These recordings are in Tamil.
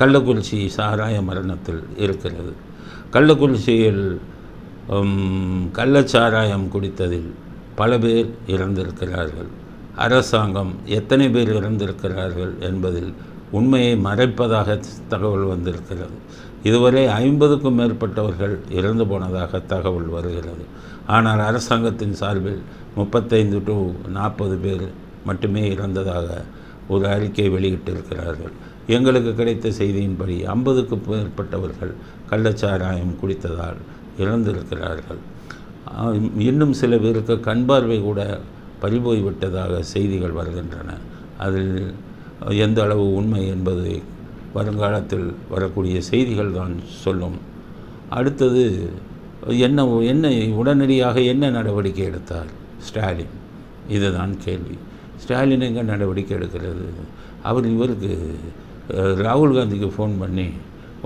கள்ளக்குறிச்சி சாராய மரணத்தில் இருக்கிறது. கள்ளக்குறிச்சியில் கள்ளச்சாராயம் குடித்ததில் பல பேர் இறந்திருக்கிறார்கள். அரசாங்கம் எத்தனை பேர் இறந்திருக்கிறார்கள் என்பதில் உண்மையை மறைப்பதாக தகவல் வந்திருக்கிறது. இதுவரை ஐம்பதுக்கும் மேற்பட்டவர்கள் இறந்து போனதாக தகவல் வருகிறது. ஆனால் அரசாங்கத்தின் சார்பில் முப்பத்தைந்து டு நாற்பது பேர் மட்டுமே இறந்ததாக ஒரு அறிக்கை வெளியிட்டிருக்கிறார்கள். எங்களுக்கு கிடைத்த செய்தியின்படி ஐம்பதுக்கு மேற்பட்டவர்கள் கள்ளச்சாராயம் குடித்ததால் இறந்திருக்கிறார்கள். இன்னும் சில பேருக்கு கண் பார்வை கூட பறிபோய் விட்டதாக செய்திகள் வருகின்றன. அதில் எந்த அளவு உண்மை என்பதை வருங்காலத்தில் வரக்கூடிய செய்திகள் தான் சொல்லும். அடுத்தது என்ன என்ன உடனடியாக என்ன நடவடிக்கை எடுத்தார் ஸ்டாலின்? இதுதான் கேள்வி. ஸ்டாலின் எங்கே நடவடிக்கை எடுக்கிறது? அவர் இவருக்கு ராகுல் காந்திக்கு ஃபோன் பண்ணி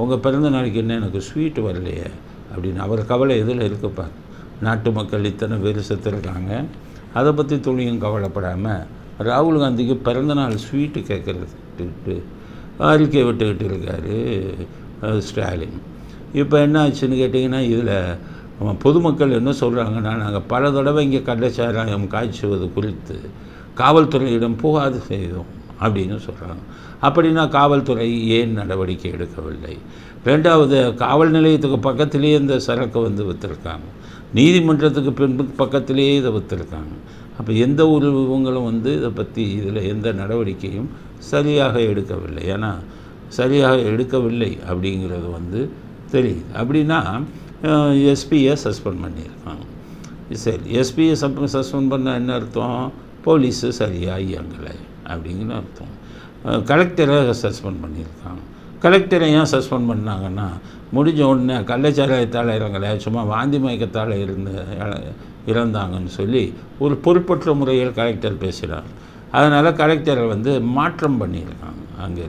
உங்கள் பிறந்த நாளைக்கு என்ன எனக்கு ஸ்வீட் வரலையே? அப்படின்னு அவர் கவலை எதில் இருக்குப்பார் நாட்டு மக்கள் இத்தனை பேர் செத்துருக்காங்க. அதை பற்றி துளியும் கவலைப்படாமல் ராகுல் காந்திக்கு பிறந்தநாள் ஸ்வீட்டு கேட்குறதுட்டு அறிக்கை விட்டுக்கிட்டு இருக்காரு ஸ்டாலின். இப்போ என்ன ஆச்சுன்னு கேட்டிங்கன்னா இதில் பொதுமக்கள் என்ன சொல்கிறாங்கன்னா நாங்கள் பல தடவை இங்கே கள்ளச்சாராயம் காய்ச்சுவது குறித்து காவல்துறையிடம் புகார் செய்தோம் அப்படின்னு சொல்கிறாங்க அப்படின்னா காவல்துறை ஏன் நடவடிக்கை எடுக்கவில்லை? ரெண்டாவது காவல் நிலையத்துக்கு பக்கத்திலேயே இந்த சரக்கு வந்து விற்றுருக்காங்க நீதிமன்றத்துக்கு பின்பு பக்கத்திலேயே இதை விற்றுருக்காங்க அப்போ எந்த ஒரு இவங்களும் வந்து இதை பற்றி இதில் எந்த நடவடிக்கையும் சரியாக எடுக்கவில்லை. ஏன்னா சரியாக எடுக்கவில்லை அப்படிங்கிறது வந்து தெரியுது. அப்படின்னா எஸ்பியை சஸ்பெண்ட் பண்ணியிருக்காங்க. சரி எஸ்பியை சப் சஸ்பெண்ட் பண்ண என்ன அர்த்தம்? போலீஸு சரியாக இயங்கலை அப்படிங்கிற அர்த்தம். கலெக்டரை சஸ்பெண்ட் பண்ணியிருக்காங்க. கலெக்டரை ஏன் சஸ்பெண்ட் பண்ணாங்கன்னா முடிஞ்ச உடனே கள்ளச்சாராயத்தால் இறங்கலை சும்மா வாந்தி மயக்கத்தால் இருந்து இறந்தாங்கன்னு சொல்லி ஒரு பொறுப்பற்ற முறையில் கலெக்டர் பேசுகிறார். அதனால் கலெக்டரை வந்து மாற்றம் பண்ணியிருக்காங்க. அங்கே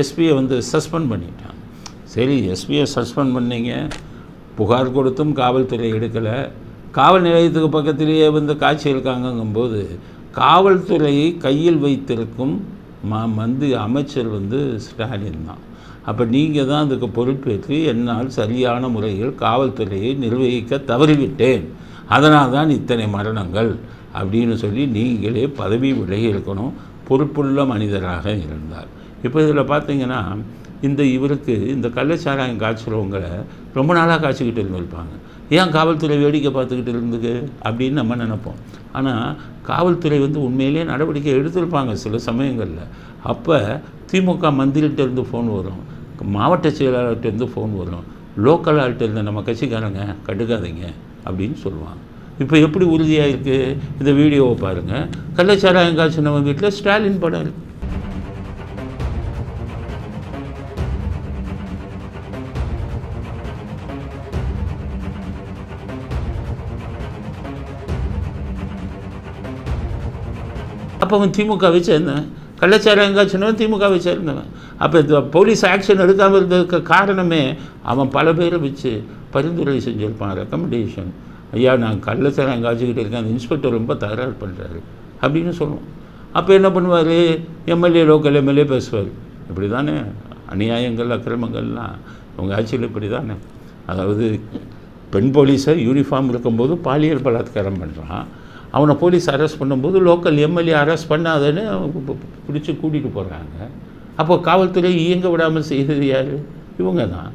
எஸ்பியை வந்து சஸ்பெண்ட் பண்ணிட்டாங்க. சரி எஸ்பியை சஸ்பெண்ட் பண்ணீங்க. புகார் கொடுத்தும் காவல்துறை எடுக்கலை. காவல் நிலையத்துக்கு பக்கத்திலேயே வந்து காட்சி இருக்காங்கங்கும்போது காவல்துறையை கையில் வைத்திருக்கும் ம வந்து அமைச்சர் வந்து ஸ்டாலின் தான். அப்போ நீங்கள் தான் அதுக்கு பொறுப்பேற்று என்னால் சரியான முறையில் காவல்துறையை நிர்வகிக்க தவறிவிட்டேன். அதனால் தான் இத்தனை மரணங்கள் அப்படின்னு சொல்லி நீங்களே பதவி விலகி இருக்கணும். பொறுப்புள்ள மனிதராக இருந்தார். இப்போ இதில் பார்த்தீங்கன்னா இந்த இவருக்கு இந்த கள்ளச்சாராயம் காய்ச்சுறவங்களை ரொம்ப நாளாக காய்ச்சிக்கிட்டு இருந்திருப்பாங்க. ஏன் காவல்துறை வேடிக்கை பார்த்துக்கிட்டு இருந்துக்கு? அப்படின்னு நம்ம நினைப்போம். ஆனால் காவல்துறை வந்து உண்மையிலேயே நடவடிக்கை எடுத்திருப்பாங்க சில சமயங்களில். அப்போ திமுக மந்திரிகிட்ட இருந்து ஃபோன் வரும். மாவட்ட செயலாளர்கிட்ட இருந்து ஃபோன் வரும். லோக்கல் ஆள்கிட்ட நம்ம கட்சிக்காரங்க கண்டுக்காதீங்க அப்படின்னு சொல்லுவாங்க. இப்போ எப்படி உறுதியாக இருக்குது இந்த வீடியோவை பாருங்கள் கள்ளச்சாராயம் காய்ச்சினவங்க வீட்டில் ஸ்டாலின் படம் இருக்குது அப்போ அவன் திமுகவை சேர்ந்தவன். கள்ளச்சாராயம் காய்ச்சினவன் திமுகவை சேர்ந்தவன். அப்போ இந்த போலீஸ் ஆக்ஷன் எடுக்காமல் இருந்ததுக்கு காரணமே அவன் பல பேரை வச்சு பரிந்துரை செஞ்சுருப்பான். ரெக்கமெண்டேஷன் ஐயா நான் கள்ளச்சாராயம் காய்ச்சிக்கிட்டு இருக்கேன். அந்த இன்ஸ்பெக்டர் ரொம்ப தகராறு பண்ணுறாரு அப்படின்னு சொல்லுவோம். அப்போ என்ன பண்ணுவார்? எம்எல்ஏ லோக்கல் எம்எல்ஏ பேசுவார். இப்படி தானே அநியாயங்கள் அக்கிரமங்கள்லாம். உங்கள் ஆட்சியில் இப்படி தானே அதாவது பெண் போலீஸை யூனிஃபார்ம் இருக்கும்போது பாலியல் பலாத்காரம் பண்ணுறான் அவனை போலீஸ் அரெஸ்ட் பண்ணும்போது லோக்கல் எம்எல்ஏ அரெஸ்ட் பண்ணாதன்னு பிடிச்சி கூட்டிகிட்டு போகிறாங்க அப்போ காவல்துறை இயங்க விடாமல் செய்தது யார்? இவங்க தான்.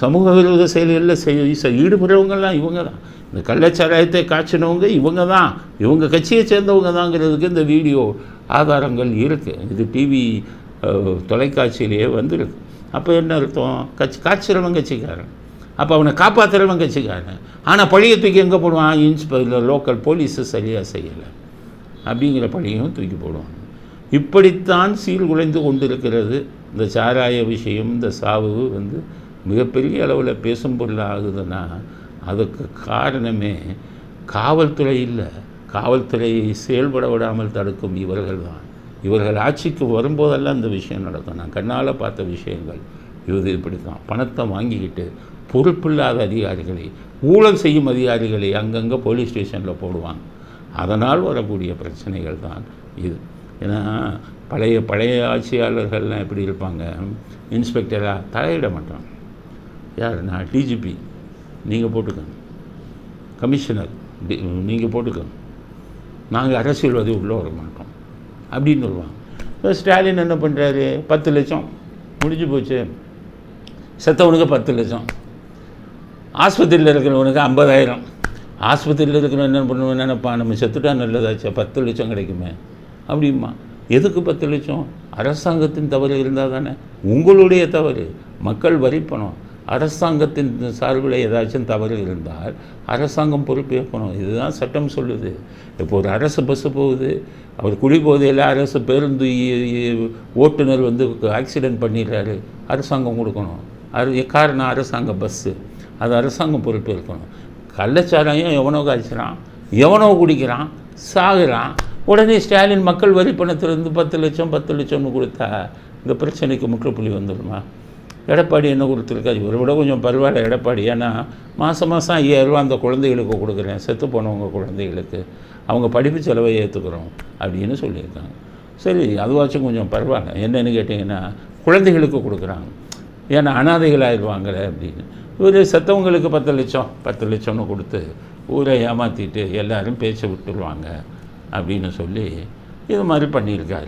சமூக விரோத செயல்களில் செய் ஈடுபடுறவங்கெல்லாம் இவங்க தான். இந்த கள்ளச்சாராயத்தை காய்ச்சினவங்க இவங்க தான். இவங்க கட்சியை சேர்ந்தவங்க தாங்கிறதுக்கு இந்த வீடியோ ஆதாரங்கள் இருக்குது இது டிவி தொலைக்காட்சியிலேயே வந்திருக்கு. அப்போ என்ன அர்த்தம்? கட்சி காய்ச்சிறவன் கட்சிக்காரன். அப்போ அவனை காப்பாற்றுறவன் கட்சிக்காரன் ஆனால் பழியை தூக்கி எங்கே போடுவான்? இன்ஸ்பெக்டர் லோக்கல் போலீஸு சரியாக செய்யலை. அப்படிங்கிற பழியும் தூக்கி போடுவான். இப்படித்தான் சீர்குலைந்து கொண்டிருக்கிறது. இந்த சாராய விஷயம் இந்த சாவு வந்து மிகப்பெரிய அளவில் பேசும் பொருள் ஆகுதுன்னா அதுக்கு காரணமே காவல்துறை இல்லை. காவல்துறையை செயல்பட விடாமல் தடுக்கும் இவர்கள் தான். இவர்கள் ஆட்சிக்கு வரும்போதெல்லாம் இந்த விஷயம் நடக்கும். நான் கண்ணால் பார்த்த விஷயங்கள். இது இப்படி தான் பணத்தை வாங்கிக்கிட்டு பொறுப்பில்லாத அதிகாரிகளை ஊழல் செய்யும் அதிகாரிகளை அங்கங்கே போலீஸ் ஸ்டேஷனில் போடுவாங்க. அதனால் வரக்கூடிய பிரச்சனைகள் தான் இது. ஏன்னா பழைய பழைய ஆட்சியாளர்கள்லாம் எப்படி இருப்பாங்க? இன்ஸ்பெக்டராக தலையிட மாட்டாங்க. யார்? நான் டிஜிபி நீங்கள் போட்டுக்கோங்க. கமிஷனர் நீங்கள் போட்டுக்கோங்க. நாங்கள் அரசியல்வாதி உள்ளே வர மாட்டோம். அப்படின்னு சொல்லுவாங்க இப்போ ஸ்டாலின் என்ன பண்ணுறாரு பத்து லட்சம். முடிஞ்சு போச்சு. செத்தவனுக்கு பத்து லட்சம். ஆஸ்பத்திரியில் இருக்கிறவனுக்கு ஐம்பதாயிரம். ஆஸ்பத்திரியில் இருக்கிறவன் என்ன பண்ணுவேன் நினைப்பான் நம்ம செத்துட்டா நல்லதாச்சா பத்து லட்சம் கிடைக்குமே. அப்படிமா எதுக்கு பத்து லட்சம்? அரசாங்கத்தின் தவறு இருந்தால் தானே? உங்களுடைய தவறு. மக்கள் வரிப்பணம் அரசாங்கத்தின் சார்பில் ஏதாச்சும் தவறு இருந்தால் அரசாங்கம் பொறுப்பேற்கணும். இதுதான் சட்டம் சொல்லுது. இப்போ ஒரு அரசு பஸ்ஸு போகுது. அவர் குடிபோதையில் அரசு பேருந்து ஓட்டுநர் வந்து ஆக்சிடென்ட் பண்ணிடுறாரு. அரசாங்கம் கொடுக்கணும். அது காரணம் அரசாங்க பஸ்ஸு அது அரசாங்கம் பொறுப்பேற்கணும் கள்ளச்சாராயம் எவனோ காய்ச்சிறான் எவனோ குடிக்கிறான் சாகுறான் உடனே ஸ்டாலின் மக்கள் வரி பணத்திலிருந்து பத்து லட்சம் பத்து லட்சம்னு கொடுத்தா இந்த பிரச்சனைக்கு முற்றுப்புள்ளி வந்துடுமா? எடப்பாடி என்ன கொடுத்துருக்காரு இவரை விட கொஞ்சம் பரவாயில்ல எடப்பாடி. ஏன்னா மாதம் மாதம் ஐயாயிரரூவா அந்த குழந்தைகளுக்கு கொடுக்குறேன். செத்து போனவங்க குழந்தைகளுக்கு. அவங்க படிப்பு செலவை ஏற்றுக்கிறோம் அப்படின்னு சொல்லியிருக்காங்க. சரி அதுவாச்சும் கொஞ்சம் பரவாயில்ல. என்னென்னு கேட்டிங்கன்னா குழந்தைகளுக்கு கொடுக்குறாங்க. ஏன்னா அனாதைகளாகிடுவாங்களே அப்படின்னு. இவர் செத்தவங்களுக்கு பத்து லட்சம் பத்து லட்சம்னு கொடுத்து ஊரை ஏமாற்றிட்டு எல்லாரும் பேச்சை விட்டுருவாங்க அப்படின்னு சொல்லி இது மாதிரி பண்ணியிருக்காரு.